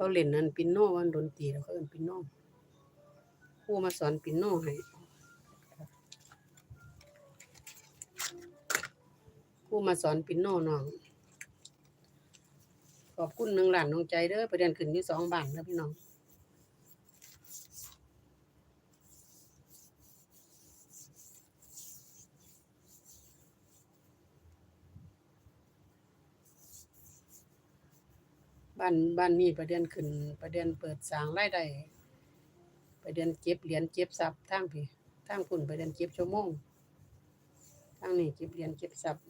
เขาเล่นนั่นปิโนวันดนตรีแล้วเขาเล่นปิโนครูมาสอนปิโนให้ครูมาสอนปิโนน้องขอบคุณหนึ่งหลานน้องใจเด้อไปเรียนขึ้นอยู่สองบ้านแล้วพี่น้อง บ้านบ้านนี้ประเด็นขึ้น ประเด็นเปิดสางรายได้ประเด็นเก็บเหรียญเก็บทรัพย์ทางพี่ทางคุณประเด็นเก็บชั่วโมงทางนี้เก็บเหรียญเก็บทรัพย์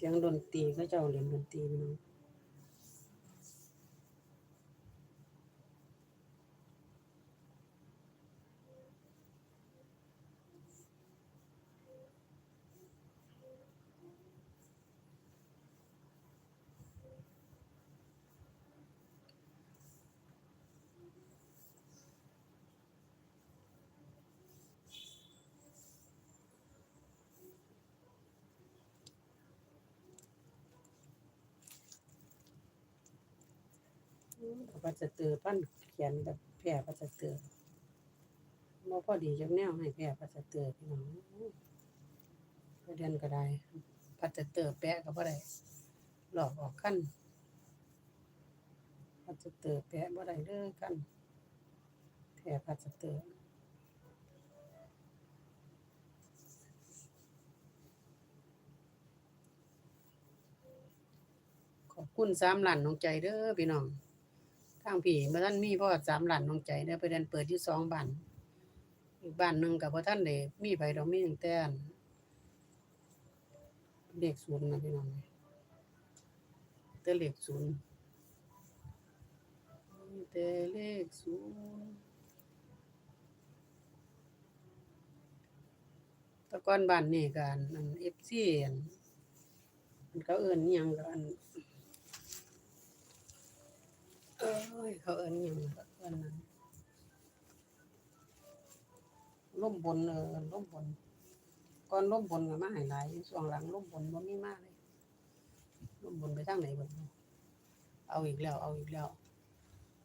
เสียงดนตรีก็จะเจ้าเล่นดนตรีพี่น้อง ปัสเตอร์ปั้นเขียนแบบแพร่ปัสเตอร์บ่พอดีจักแนวให้แพร่ปัสเตอร์พี่น้องประเด็นก็ได้ปัสเตอร์แปะก็บ่ได้หลอกออกขั้นปัสเตอร์แปะบ่ได้เด้อกันแพร่ปัสเตอร์ขอบคุณสามหลานน้องใจเด้อพี่น้อง ทางพี่บ่ทันมีพ่อสามหลานน้องใจเด้อไปเดินเปิดอยู่สองบ้านอีกบ้านหนึ่งก็บ่ทันได้มีไผดอกมีตั้งแต่อันเลขศูนย์นะพี่น้องแต่เลขศูนย์แต่เลขศูนย์ตะก่อนบ้านนี่กันอัน FC อันมันเขาเอิ้นอิหยังก็อัน เอ้ยเขาเอิ้นอิหยังเอิ้นนั้นล่มบนเออล่มบนก่อนล่มบนก็มาให้หลายอยู่ช่วงหลังล่มบนบ่มีมากเลยล่มบนไปทางไหนบิดบ่เอาอีกแล้ว เอาอีกแล้ว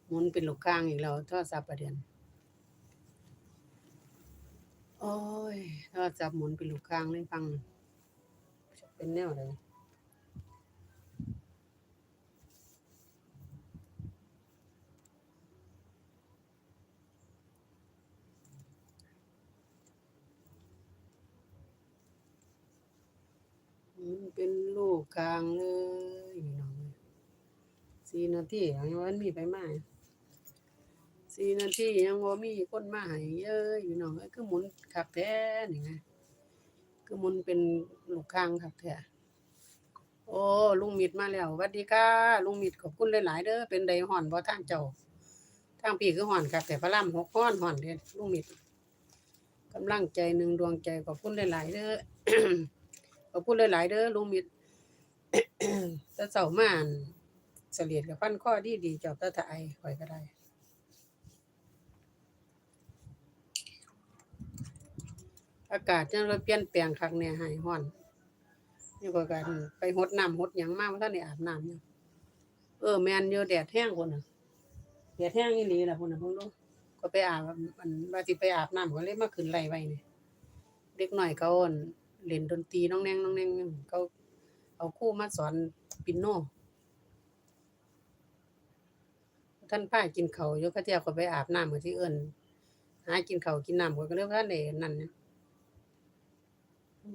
หมุนเป็นลูกข้างอีกแล้วโทรศัพท์ประเด็นโอ้ยโทรศัพท์หมุนเป็นลูกข้างเลยฟังจะเป็นแนวใดมัน เป็นลูกกลางเลยพี่น้องสี่นาทียังวันมีไปมาสี่นาทียังว่ามีคนมาให้เยอะพี่น้องเอ้ยคือหมุนขับแท้นี่ไงคือหมุนเป็นลูกค้างขับแท้โอ้ลุงมิดมาแล้วสวัสดีค่ะลุงมิดขอบคุณหลายๆเด้อเป็นไดห่อนบ่ทางเจ้าทางพี่คือห่อนครับแต่พระรามหกห่อนห่อนเด้อลุงมิดกำลังใจหนึ่งดวงใจขอบคุณหลายๆเด้อ ขอบคุณหลายๆเด้อลุงมิตรแต่เจ้ามาอั่นเสลียดกับฟันข้อดีดีจอบตะไทยข่อยก็ได้อากาศจังเราเปลี่ยนแปลงคักแน่หายฮ้อนนี่ก็กันไปหดน้ำหดหยังมาบ่ทันได้อาบน้ำอยู่เออแมนอยู่แดดแห้งพุ่นน่ะแดดแห้งอีหลีล่ะพุ่นน่ะพิ่นดูก็ไปอาบอันว่าสิไปอาบน้ำก็เลยมาขึ้นไล่ไว้นี่ยเด็กหน้อยเขาอั่น เล่นดนตรีน้องแนงน้องแนงเขาเอาครูมาสอนปิโนท่านพากินเขายู่เขาเทียวก็ไปอาบน้ำก็ที่เอิ้นหากินเขากินน้ำก็เลยว่าได้นั่นนะ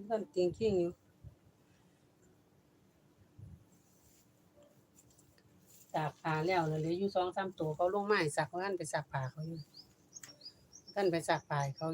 ท่านจริงๆอยู่สากผ้าแล้วเหลืออยู่สองสามตัวเขาลงไม้สักว่าท่านไปสักผ้าเขาอยู่ท่านไปสักผ้าเขา